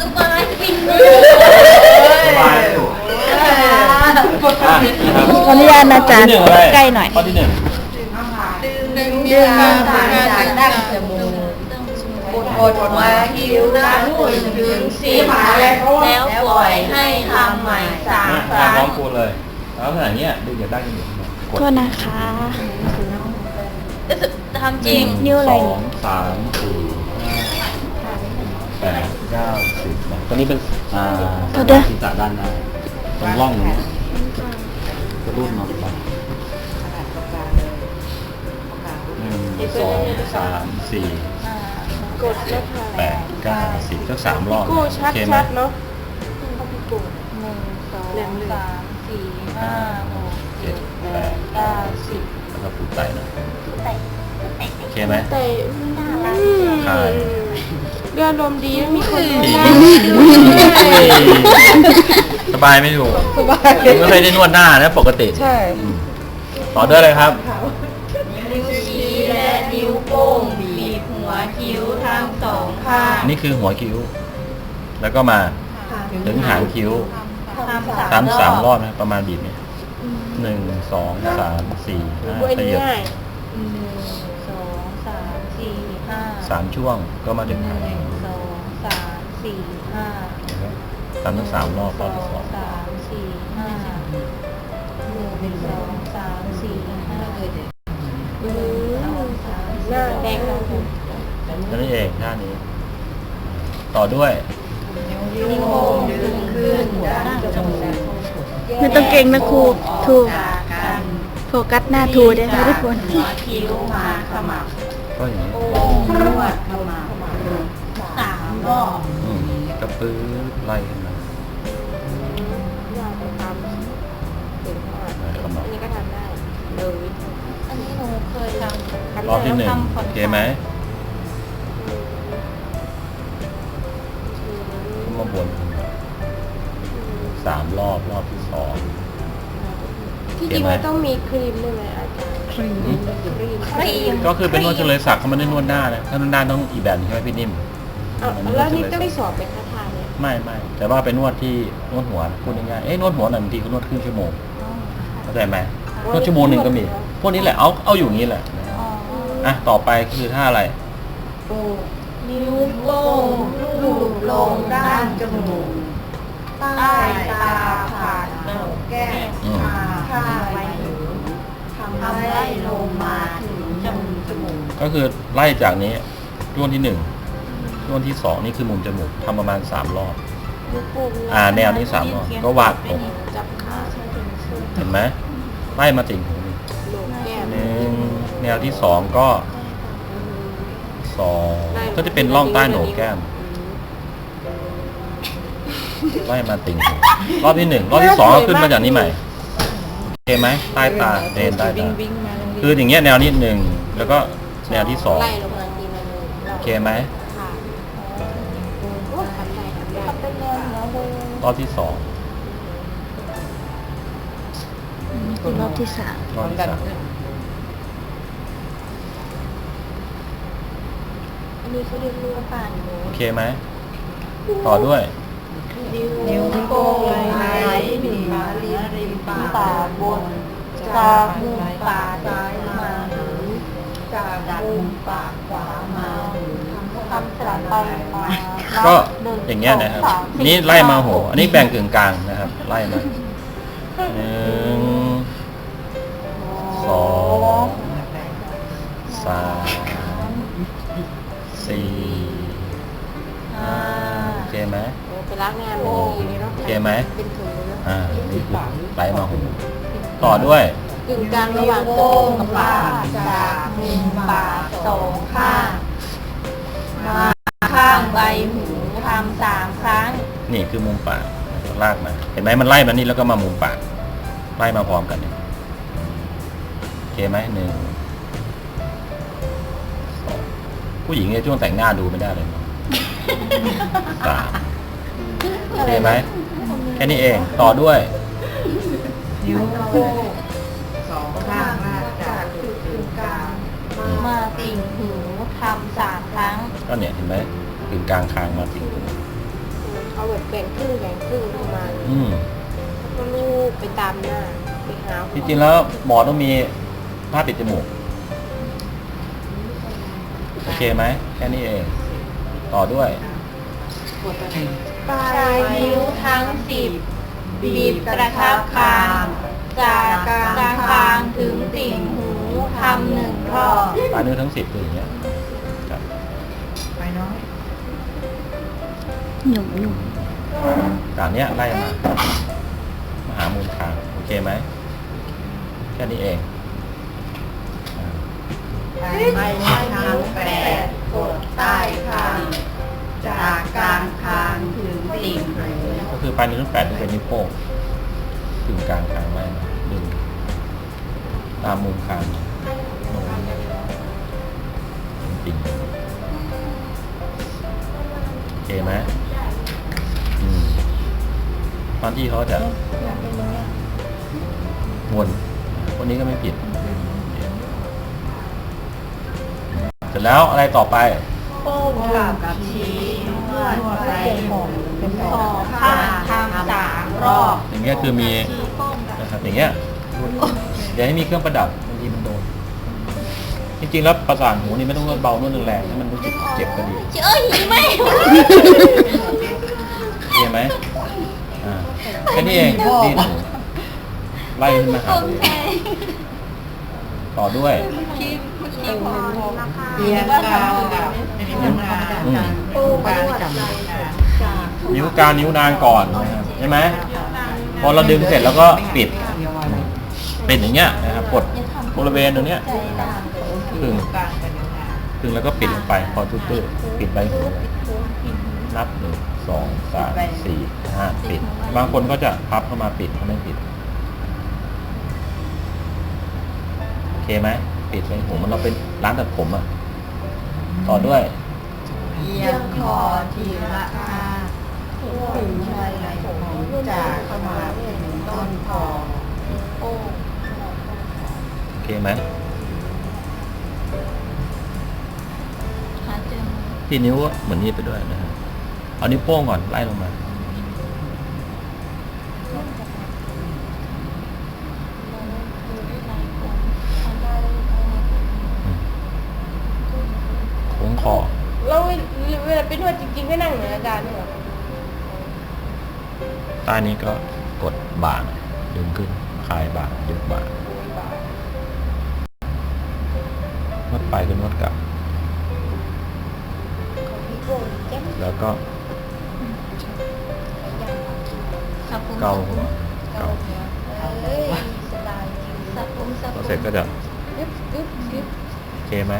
สบายฟินสบายอยู่อะนะครับขออนุญาตนะจ๊ะข้อที่หนึ่งอะไรใกล้หน่อย ข้อที่หนึ่งดึงดึงผ่านจากดั้งจมูกกดกดหัวคิ้วน้ำหุ่นถึงสีขาแล้วปล่อยให้ทำใหม่สามมาครั้พร้องมกูเลยแล้วขนาดเนี้ยดึงจากด้านจมูกมากดโทษนะคะ ทำจริง นิ้วอะไร สองสามสี่ห้าแปดเก้า สิบนะตัวนี้เป็นอ่าศีรษะด้านหน้าตรงร่องนี้กระดูกนอนไปหนึ่งสองสามสี่กดแล้วค่ะแปดเก้าสิบสักสามรอบกูโอชัดเคไหม ชัดๆเนาะหนึ่งสองสามสี่ห้าหกเจ็ดแปดเก้าสิบแล้วก็ปูไตหนะโอเคไหม แต่ใช่ เรือลมณ์ดีแล้วมีคนดูดีหน้าสบายไม่ถูกไม่เคยได้นวดหน้านะปกติ ใช่อืมต่อด้วยเลยครับ นิ้วชี้และนิ้วโป้งบีบหัวคิ้วทั้งสองข้างนี่คือหัวคิ้ว แล้วก็มาถึงหางคิ้วทำสามสามรอบนะประมาณบีบเนี่ยหนึ่งสองสามสี่ห้ากูอันขนี้ยับ ห้าสามช่วงก็มาถึงหหางนึ่คิ้งวสองสามสี่ห้านะครับทำทั้งสามรอบรอบที่สองสามสี่ห้าหนึ่งสองสามสี่ห้าอืมหน้าแดงแล้วนั่นเองท่านี้ ต่อด้วยนิ้วโป้งดึงขึ้นดั้งจมูกไม่ต้องเก่งนะครูถูกจากกันโฟกัสหน้าทูได้วยนะทุกคนหัวคิ้วมาขมับ ก็อย่างนี้โป้งนวดขมับสามรอบอืมกระปื้อไล่ขึ้นมาอยากไปทำเก่งมากไล่เข้ามาอันนี้ก็ทำได้เลยอันนี้หนูเคยทำรอบที่หนึ่งโอเคไหมขึ้นมาบนสามรอบรอบที่สองที่จริงมันต้องมีครีมด้วยไหมอาจารย์ ครีมครีมครีมก็คือเป็นนวดเฉลยศักดิ์เขาไม่ได้นวดหน้านะถ้านวดหน้าต้องอีกแบบหนึงใช่ไหมพี่นิ่มเอาแล้วนี่ต้องไปสอบเป็นท่าทางเนี่ยไม่ไม่แต่ว่าเป็นนวดที่นวดหัวนะพูดง่ายๆเอ๊ะนวดหัวหน่อยบางทีก็นวดครึ่งชั่วโมงเข้าใจไหมนวดชั่วโมงหนึ่งก็มี พวกนี้แหละเอาเอาอยู่อย่างนี้แหละอ๋ออะต่อไปคือท่าอะไรนิ้วโป้งลูบลงด้านจมูกใต้ตาผ่านโหนกแก้มอืมข้างไว้หูทำให้ลงมาถึงจมูกจมูกก็คือไล่จากนี้ช่วงที่หนึ่งช่วงที่สองนี่คือมุมจมูกทำประมาณสามรอบลูกโป่งอ่าแนวนี้สามรอบก็วาดผมจับขาใช้ถึงสุดเห็นไหมไล่มาติ่งหูนี่โหนกแก้มหนึ่งแนวที่สองก็สองก็จะเป็นร่องใต้โหนกแก้ม ไล่มาติ่งหูรอบที่หนึ่งรอบที่สองก็ขึ้นมาจากนี้ใหม่ โอเคไหมใต้ตาเดนใต้วิ่ตางวิ่งมาตรงนี้คืออย่างเงี้ยแนวนี้หนึ่งแล้วก็แนวที่สองไล่ลงมาทีละหนึ่งโอเคไหมค่ะโอ้ทำได้ทำได้เป็นแนวเหนือเลยรอบที่สองคือรอบที่สามรอบที่สามอันนี้เขาเรียกลูกป่านหนูโอเคไหมต่อด้วยนิ้วโป้งไม้บีบริมริม ปาบน จากมุมปาซ้ายมาหูจากมุมปากขวามาหูทำสลับไปมาก็อย่างเงี้ยนะครับ นี่ไล่มาโห อันนี้แบ่งกึ่งกลางนะครับ ไล่มาหนึ่ง ไหมเออไปรับงานไม่ดีเลยเนาะโอเคไหม เป็นถุงเลยเนาะอ่านี่คือไล่มาโหต่อด้วย กึ่งกลางระหว่างจโป้มูกงกับปาปากกจากมุมปากสองข้างมาข้างใบหูทำสามครั้ง นี่คือมุมปากลากมา เห็นไหมมันไล่มานี่แล้วก็มามุมปาก ไล่มาพร้อมกันเนี่ยโอเคไหมหนึ่งสองผู้หญิงในช่วงแต่งหน้าดูไม่ได้เลยเนอะสาม โอเคไหมแค่นี้เองต่อด้วย นิ้วโป้งสองข้างลากจากจุดกึ่งกลางมาติ่งหูทำสามครั้ง ก็เนี่ยเห็นไหมถึงกลางคางมาติดเอาแบบแบ่งครึ่งแบ่งครึ่งประมาณอืมแล้วก็ลูบไปตามหน้าไปหาจริงๆแล้วหมอต้องมีผ้าปิดจมูก โอเคไหมแค่นี้เอง ต่อด้วย ป ลายนิ้วทั้งสิบบีบกระชับคาง จากกลางคางถึงติ่งหูทำหนึ่งรอบปลายนิ้วทั้งสิบคืออย่างเงี้ยครับไปน้อยหยุ่มหยุ่มจากเนี้ยไล่มา มาหามุมคางโอเคไหมแค่นี้เองอ่าไปทั้งแปดกดใต้คางจากกลางคางถึงติ่งหู ก็คือ ปลายนิ้วทั้งแปดเป็นนิ้วโป้งถึงกลางคางไว้นะดึงตามมุมคางลงติ่งโอเคไหมอืมบางที่เขาจะวนคนนี้ก็ไม่ผิด เสร็จแล้วอะไรต่อไปโป้งกับชี้นวดไปผมเป็นสองข้าง รอบอย่างเงี้ยคือมีนะครับอย่างเงี้ยเดี๋ยวให้มีเครื่องประดับบางทีมันโดน จริงๆแล้วประสานหูนี่ไม่ต้องนวดเบานวดแรงๆให้มันรู้สึกเจ็บก็ดีเอ้ยไม่เห็นไหมอ่าแค่นี้เองดีดหูไล่ขึ้นมาหาตัวเองต่อด้วยเบียร์กลางกับนิ้วนางอืมโป้งกลางกับนิ้วกลางนิ้วนางก่อนนะครับ ใช่ไหมพอเราดึงเสร็จแล้วก็ปิดปิดอย่างเงี้ยนะครับกดบริเวณตรงเนี้ยถึงถึงแล้วก็ปิดลงไปพอตื้อๆปิดใบหูนับหนึ่งสองสามสี่ห้าปิด บางคนก็จะพับเข้ามาปิดเขาไม่ปิดโอเคไหมปิดใบหูมันเราเป็นร้านตัดผมอะต่อด้วยเอียงคอทีละข้า ถึงชายไหล่ผมจากขมับถึงต้นคอโอ้โอเคไหมหาเจอที่นิ้วก็เหมือนนี้ไปด้วยนะครับเอานิ้วโป้งก่อนไล่ลงมาโค้งคอแล้วเวลาไปนวดจริงๆไม่นั่งเหมือนอาจารย์เนี่ยเหรอ ใต้นี้ก็กดบ่าหน่อยดึงขึ้นคลายบ่ายกบ่านวดไปก็นวดกลับ แล้วก็สับผมเกาหัวเกาเอ้ยสบายจริงสับผมสับพผอมเสร็จก็จะยึบยึบยึบโอเคไหม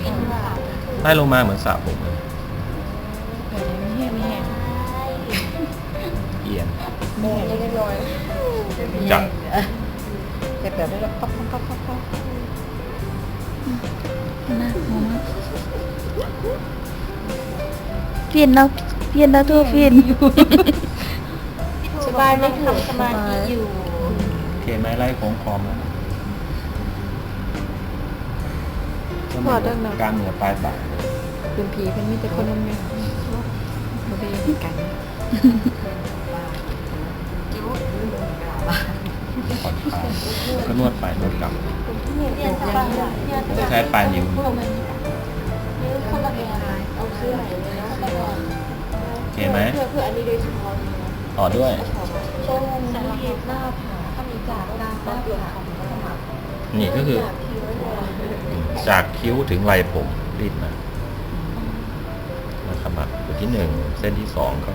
ฟินว่าไล่ลงมาเหมือนสระผมเลย ไม่แห้งไม่แห้งเอียงแม่เล็กน้อยจับเจ็บแบบนี้แล้วปั๊บปั๊บปั๊บปั๊บปั๊บน่าหัวเปลี่ยนแล้วเปลี่ยนแล้วตัวเปลี่ยนอยู่สบายไหมทำสมาธิอยู่โอเคไหมไล่โค้งคอมแล้วก็เหมือนกลางเหนือปลายบ่าเป็นผีเป็นมีแต่คนนั้นไหมบ่ได้เห็ นกันผ่อนคลายแล้วก็นวดไปนวดกลับ เนี่ยสบายเนี่ยสบายใช้ปลายนิ้ว นิ้วคนละแบบเอาซื้อไหนเลยนะคนละแบบโอเคไหมเพื่อเพื่ออันนี้โดยเฉพาะเลยนะต่อด้วย ตรงสารพัดหน้าผาถ้ามีจากหน้าผาเปลี่ยนของสมัครนี่ก็คือ จากคิ้วเนี่ยจากคิ้วถึงไหล่ผมรีดมามาขมับจุดที่หนึ่งเส้นที่สองก็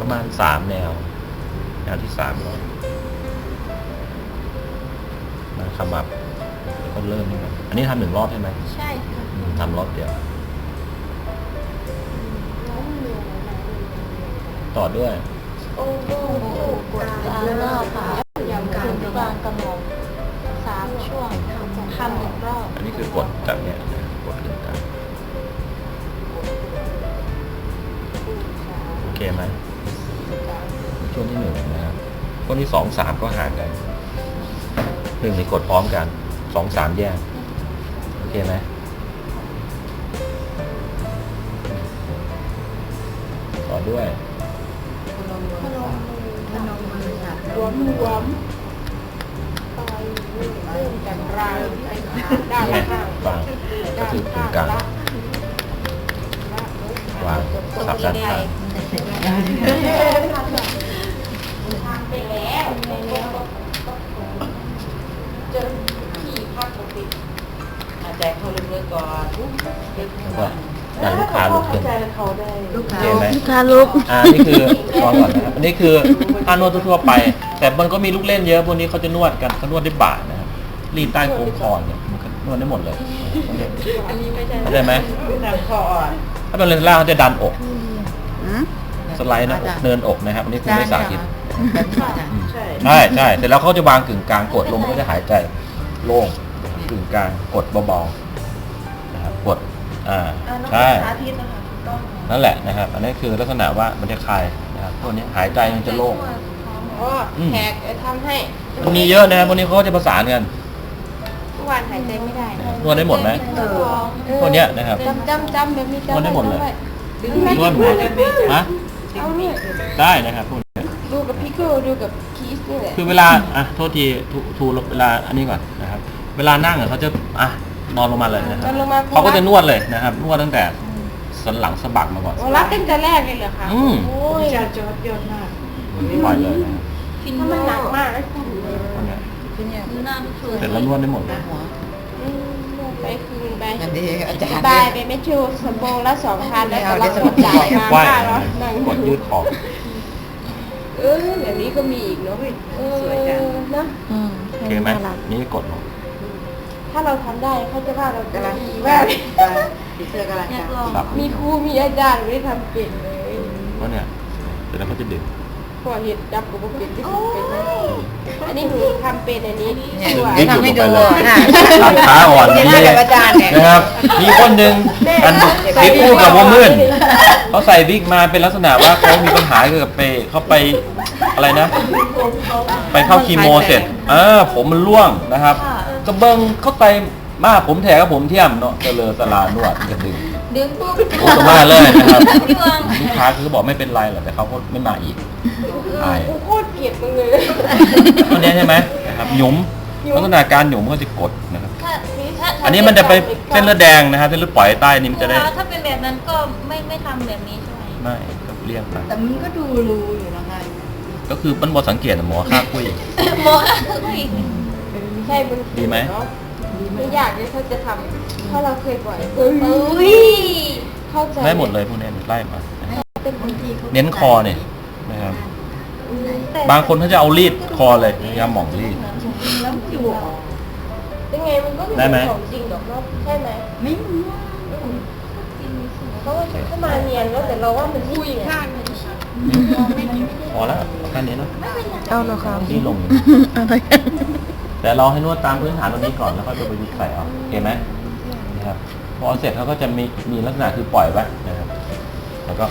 ประมาณสามแนว แนวที่สามก็มาขมับแล้วก็เริ่มนี่นะอันนี้ทำหนึ่งรอบใช่ไหมใช่ค่ะอืมทำรอบเดียว ต่อด้วย โอ้โหกดกลางหน้าผากอย่างคืนกลางกระหม่อมสามช่วงทำหนึ่งรอบอันนี้คือกดจากเนี้ยนะกดขึ้นกันโอเคไหม ช่วงที่หนึ่งนะครับช่วงที่สองสามก็ห่างกันหนึ่งนี่กดพร้อมกันสองสามแยกโอเคไหมด้วยรวมรวมปลายนิ้วเริ่มจากรายไปด้านนี่ข้างวางก็คือกึ่งกลางวางสับด้านข้าง ไปแล้ว เจอขี่ภาพปกติหายใจเข้าลึกๆก่อนลึกแล้วก็ได้ลูกค้าลุกขึ้นใจเขาได้ลูกค้าเห็นไหม ลูกค้าลุก อ่านี่คือวางก่อนนะครับอันนี้คือท่านวดทั่วๆไป แต่มันก็มีลูกเล่นเยอะพวกนี้เขาจะนวดกันเขานวดด้วยบาทนะครับรีดใต้โค้งคอเนี่ยมันก็นวดได้หมดเลยอันนี้ไม่ใช่เข้าใจไหมหนังคออ่อนถ้าเป็นเลนส์ล่างเขาจะดันอก สไลด์หนะเนินอกนะครับอันนี้คือไม่สาธิตอืมใช่ใช่ใช่เสร็จแล้วเขาจะวางกึ่งกลางกดลมก็จะหายใจโล่งกึ่งกลางกดเบาๆนะครับ กดอ่าใช่สาธิตนะคะถูกต้องนั่นแหละนะครับ อันนี้คือลักษณะว่ามันจะคลายนะครับพวกนี้หายใจมันจะโล่งอ๋ออืมแขกทำให้มันมีเยอะนะครับพวกนี้เขาก็จะประสานกันเมื่อวานหายใจไม่ได้นวดได้หมดไหมเออพวกเนี้ยนะครับจำจำจำแบบนี้จำนวดได้หมดเลยดึงไม่นวดหัวฮะเอาเนี่ยได้นะครับพวกนี้ดูกับพิกเกิลดูกับคีสนี่แหละคือเวลาอะโทษทีทูทูเวลาอันนี้ก่อนนะครับ เวลานั่งอะเขาจะอะ นอนลงมาเลยนะครับนอนลงมาเขาก็จะนวดเลยนะครับนวดตั้งแต่สันหลังสะบักมาก่อนโอ้รับตั้งแต่แรกเลยเหรอคะอืม โอ้ยจอดจอดยอดมากไม่ปล่อยเลยนะครับฟินถ้ามันหนักมากไอ้คุณพวกเนี้ยหน้าทุกส่วนเสร็จแล้วนวดได้หมดเลยอืมนวดไปคืนไปอันนี้อาจารย์บายไปไม่ชูสมองละสองพันแล้วแต่เรากดจ่ายมาไหว้ค่าแล้วนั่งกดยืดขอบเออแบบนี้ก็มีอีกเนาะเออนะอืมโอเคไหมนี่กดลง ถ้าเราทำได้เขาจะว่าเรากำลังดีว่าว่าผีเสื้อกำลังอยากจะลองครับ มีครูมีอาจารย์ไม่ได้ทำเป็นเลยเพราะเนี่ยเสร็จแล้วเขาจะดึงพอเห็นจับกูเป็นที่สุดเป็นนะอันนี้หนูทำเป็นอันนี้เนี่ยตัวดึงทำให้ดูลงไปเลยน่ะหลังขาอ่อนเห็นหน้ากับอาจารย์เนี่ยนะครับ มีคนหนึ่งอันคลิปคู่กับวงมื่นเขาใส่วิกมาเป็นลักษณะว่าเขามีปัญหาเกี่ยวกับไปเขาไปอะไรนะ ไปเข้าคีโมเสร็จเออผมมันร่วงนะครับ กระเบิงเข้าไปมาผมแถกับผมเทียมเนาะเจริญสลานวดกระดึงดึงปุ๊บโอ้สมาเลยนะครับพี่วางลูกค้าคือบอกไม่เป็นไรหรอกแต่เขาก็ไม่มาอีกอายกูโคตรเกลียดมึงเลยตัวเนี้ยใช่ไหมนะครับหยุมลักษณะการหยุมก็จะกดนะครับถ้าถ้าอันนี้มันจะไปเส้นเลือดแดงนะครับเส้นเลือดฝอยใต้นี่มันจะได้ ถ้าเป็นแบบนั้นก็ไม่ไม่ทำแบบนี้ใช่ไหมไม่ก็เลี่ยงไปแต่มันก็ดูรูอยู่นะคะก็คือมันบอสังเกตอะหมอค่าคุยหมอเฮ้ย ใช่มันดีไหมไม่อยากเลยเขาจะทำถ้าเราเคยบ่อยเออุ้ยเข้าใจได้หมดเลยพวกเนี้ยไล่มา เป็นบางทีเขาเน้นคอเนี่ยนะครับบางคนเขาจะเอารีดคอเลยยาหมองรีด แล้วอยู่ยังไงมันก็ไม่ได้ไหมเป็นของจริงหรอกเนาะใช่ไหมไม่เพราะว่าเข้ามาเนียนแล้วแต่เราว่ามันคุยข้างพอแล้วแค่นี้เนาะเอาเนาะครับที่ลง อะไร แต่เราให้นวดตามพื้นฐานตรงนี้ก่อนแล้วค่อยไปประยุกต์ใส่เอาโอเคไหมนะครับพอเสร็จเขาก็จะมีมีลักษณะคือปล่อยไว้นะครับ แล้วก็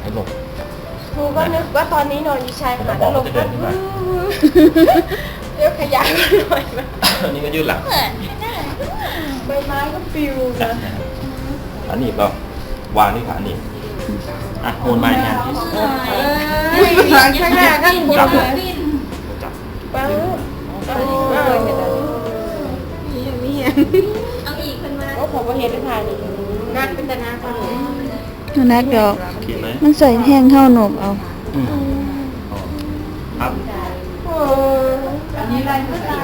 ให้หลบครูก็นึกว่าตอนนี้นอนอยู่ชายหาดแล้วบอกลว่างจะเดินขึ้นมาเดี๋ยวขยายหน่อยไหมอันนี้ก็ยืดหลังเหมือนใบไม้ก็ปลิวนะนะอันนี้ก็วางที่ขาหนีบอะโอนไม้แทนที่อุ้ยหลังข้างหน้าข้างบนจับเลยจับ เอาอีกคนมาก็ผมว่าเห็นได้ถ่ายนี่นัดเป็นตนาคนนี้นักดอกโอเคไหมมันใส่แห้งเท่าหนบเอาอืมครับโอ้อันนี้อะไรก็ได้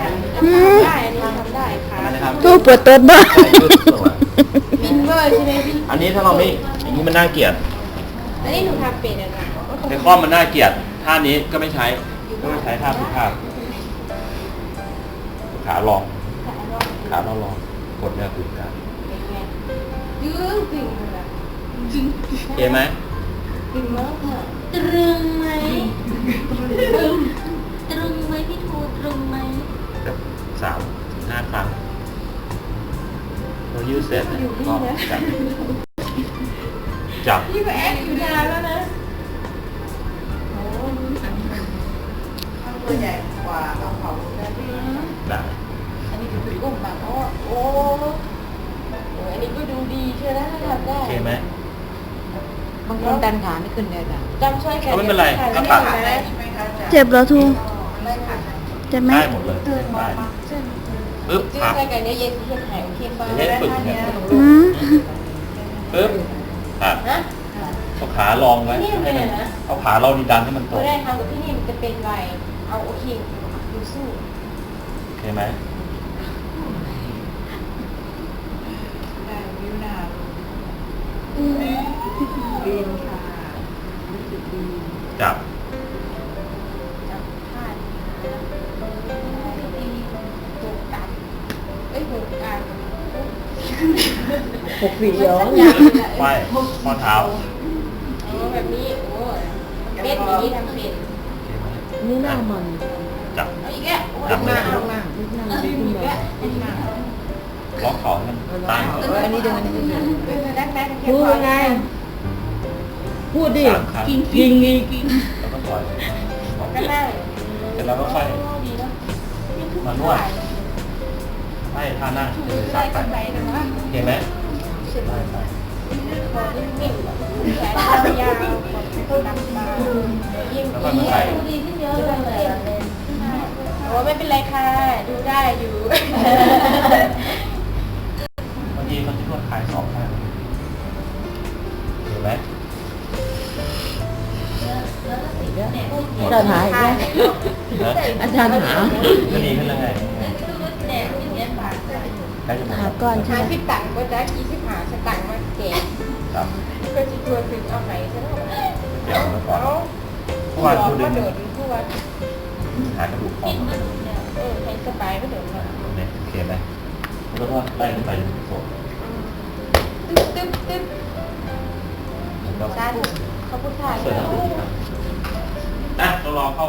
อืมได้อันนี้ทำได้ค่ะอันนะครับตู้ปวดตัวบ้าใส่ยืดตัวบินเวอร์ใช่ไหมพี่อันนี้ถ้าเราไม่อย่างนี้มันน่าเกลียด อันนี้หนูทำเป็นอะนะในข้อมันน่าเกลียดท่านี้ก็ไม่ใช้ก็ไม่ใช้ท่าสุภาพขาลอง ขาเราลองกดเนี่ยคือการยืงจริงเลยนะโอเคไหมจริงมากค่ะตรึงไหมตรึงตรึงไหมพี่ทูตรึงไหมแบบสามถึงห้าครั้งเรายืดเสร็จเนี่ยก็จับจับ พี่แอดอยู่นานแล้ว ขาไม่ขึ้นเลยจ้ะจำช่วยแขนก็ไม่เป็นไรค่ะก็ตัดได้เจ็บแล้วทูเจ็บไหมได้หมดเลยได้ปึ๊บจื้อครับใส่กันเนี้ยเย็นที่เฮ็ดหายโอเคป่ะเดี๋ยวให้ฝึกเนี่ยอืมปึ๊บอะนะเอาขาลองไว้นี่มันให้เป็นมันอะไรนะเอาขาเรานี่ดันให้มันตรก็งได้ทำกับพี่นี่มันจะเป็นไรเอาโอเคดูสู้โอเคไหมได้วิวนาบินค่ะรู้สึกดี จับจับผ้าดีดีหกตัดเอ้ยหกอันหกฝีย้อนไหว้ข้อเท้าโอ้แบบนี้โอ้เป็ดอย่างนี้ทำเป็ดโอเคไหมนี่หน้ามันจับเอาอีกแล้วโอ้จับยมือมาเอาล่างนิดนั่งเอานิดอีนึกงแล้วเป็นมาล็อกเขาให้มันตั้งเอออันนี้เดินอันนี้เดินเออได้ไหมกันแค่พูพดอไง พูดดิสามครั้ง กินกินงี้กินแล้วก็ปล่อยออกก็เปลี่ยนได้เสร็จแล้วก็ค่อยดีเนาะมานวดให้ท่านั่งถือสาได้ยไปกันไปนะว่าโอเคไหมได้ไปพอนิ่งๆแขนยาวๆต้นน้ำมายิ่งแล้วค่อยมาใส่ดีขึ้นเยอะเลยโอ้ไม่เป็นไรค่ะ ดูได้อยู่ จารย์หาอีกแล้วอาจารย์หาก็ดีขึ้นแล้วไงหาก่อนใช่หาไหมสิบตังก็ได้กี่สิบหาสตังมาแก่ครับก็จะชวนถึงเอาไหนซะแล้วเดี๋ยวแล้วก่อนเอาเมื่อวานพูดมาเดิองนทั่วหากระดูกออนเออให้สบายก็เดินเนี่ยโอเคไหมแล้วก็ไล่ขึ้นไปจนถึงโซนตึ๊บตึ๊บตึ๊บแล้วก็ด้านเขาพูดถ่ายแล้ว นะเราลองเข้า